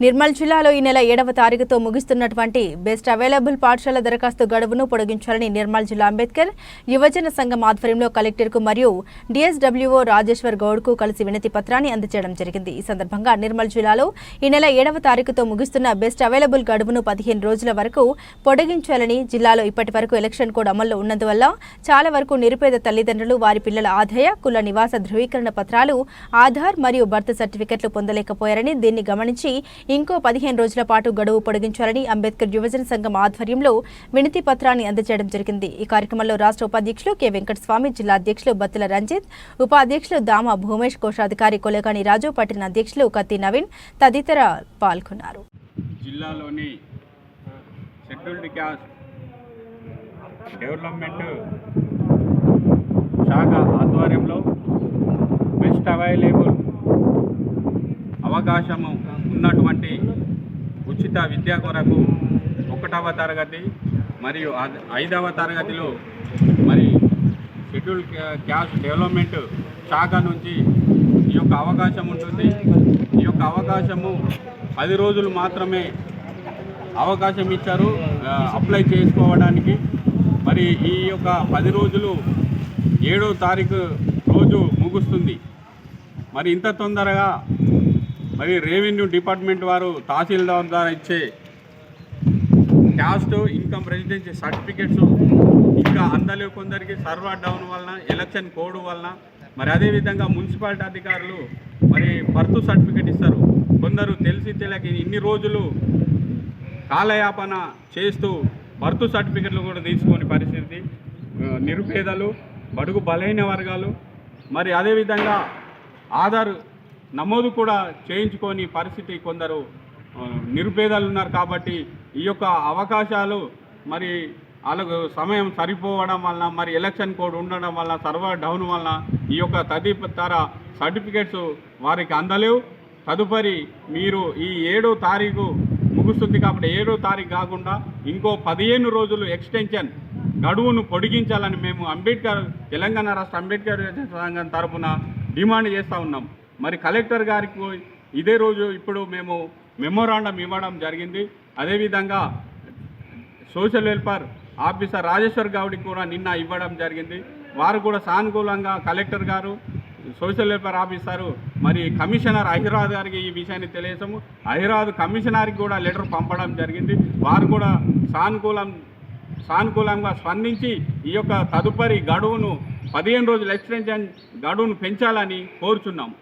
నిర్మల్ జిల్లాలో ఈ నెల ఏడవ తారీఖుతో ముగిస్తున్నటువంటి బెస్ట్ అవైలబుల్ పాఠశాల దరఖాస్తు గడువును పొడిగించాలని నిర్మల్ జిల్లా అంబేద్కర్ యువజన సంఘం ఆధ్వర్యంలో కలెక్టర్కు మరియు డిఎస్డబ్ల్యూఓ రాజేశ్వర్ గౌడ్కు కలిసి వినతి పత్రాన్ని అందజేయడం జరిగింది. ఈ సందర్భంగా నిర్మల్ జిల్లాలో ఈ నెల ఏడవ తారీఖుతో ముగిస్తున్న బెస్ట్ అవైలబుల్ గడువును పదిహేను రోజుల వరకు పొడిగించాలని జిల్లాలో ఇప్పటి వరకు ఎలక్షన్ కోడ్ అమల్లో ఉన్నందువల్ల చాలా వరకు నిరుపేద తల్లిదండ్రులు వారి పిల్లల ఆదాయ కుల నివాస ధృవీకరణ పత్రాలు ఆధార్ మరియు బర్త్ సర్టిఫికెట్లు పొందలేకపోయారని దీన్ని గమనించి ఇంకో పదిహేను రోజుల పాటు గడువు పొడిగించాలని అంబేద్కర్ యువజన సంఘం ఆధ్వర్యంలో వినతి పత్రాన్ని అందజేయడం జరిగింది. ఈ కార్యక్రమంలో రాష్ట్ర ఉపాధ్యక్షులు కె. వెంకటస్వామి జిల్లా అధ్యక్షులు బత్తుల రంజిత్ ఉపాధ్యక్షులు దామ భూమేష్ కోశాధికారి కొలగాని రాజు పట్టిన అధ్యక్షులు కత్తి నవీన్ తదితర పాల్గొన్నారు. జిల్లాలోని షెడ్యూల్డ్ క్యాస్ట్ డెవలప్మెంట్ శాఖ ఆధ్వర్యంలో బెస్ట్ అవైలబుల్ అవకాశము ఉన్నటువంటి ఉచిత విద్య కొరకు ఒకటవ తరగతి మరియు ఐదవ తరగతిలో మరి షెడ్యూల్ క్యాస్ట్ డెవలప్మెంట్ శాఖ నుంచి ఈ యొక్క అవకాశం ఉంటుంది. ఈ యొక్క అవకాశము పది రోజులు మాత్రమే అవకాశం ఇచ్చారు అప్లై చేసుకోవడానికి. మరి ఈ యొక్క పది రోజులు ఏడో తారీఖు రోజు ముగుస్తుంది. మరి ఇంత తొందరగా మరి రెవెన్యూ డిపార్ట్మెంట్ వారు తహసీల్దార్ ద్వారా ఇచ్చే క్యాస్ట్ ఇన్కమ్ రెసిడెన్సీ సర్టిఫికెట్స్ ఇంకా అందలేవు కొందరికి సర్వర్ డౌన్ వలన ఎలక్షన్ కోడ్ వలన మరి అదేవిధంగా మున్సిపాలిటీ అధికారులు మరి బర్త్ సర్టిఫికెట్ ఇస్తారు. కొందరు తెలిసి తెలియక ఇన్ని రోజులు కాలయాపన చేస్తూ బర్త్ సర్టిఫికెట్లు కూడా తీసుకొని పరిస్థితి నిరుపేదలు బడుగు బలైన వర్గాలు మరి అదేవిధంగా ఆధార్ నమోదు కూడా చేయించుకొని పరిస్థితి కొందరు నిరుపేదలు ఉన్నారు కాబట్టి ఈ యొక్క అవకాశాలు మరి వాళ్ళకు సమయం సరిపోవడం వలన మరి ఎలక్షన్ కోడ్ ఉండడం వలన సర్వర్ డౌన్ వలన ఈ యొక్క తదితర సర్టిఫికెట్స్ వారికి అందలేవు. తదుపరి మీరు ఈ ఏడో తారీఖు ముగుస్తుంది కాబట్టి ఏడో తారీఖు కాకుండా ఇంకో పదిహేను రోజులు ఎక్స్టెన్షన్ గడువును పొడిగించాలని మేము అంబేద్కర్ తెలంగాణ రాష్ట్ర అంబేద్కర్ సంఘం తరఫున డిమాండ్ చేస్తూ ఉన్నాం. మరి కలెక్టర్ గారికి ఇదే రోజు ఇప్పుడు మేము మెమోరాండం ఇవ్వడం జరిగింది. అదేవిధంగా సోషల్ వెల్ఫేర్ ఆఫీసర్ రాజేశ్వర్ గౌడ్కి కూడా నిన్న ఇవ్వడం జరిగింది. వారు కూడా సానుకూలంగా కలెక్టర్ గారు సోషల్ వెల్ఫేర్ ఆఫీసరు మరి కమిషనర్ అహిరాజ్ గారికి ఈ విషయాన్ని తెలియజేసాము అహిరాజ్ కమిషనర్కి కూడా లెటర్ పంపడం జరిగింది. వారు కూడా సానుకూలం సానుకూలంగా స్పందించి ఈ యొక్క తదుపరి గడువును పదిహేను రోజులు ఎక్స్టెన్షన్ గడువును పెంచాలని కోరుచున్నాము.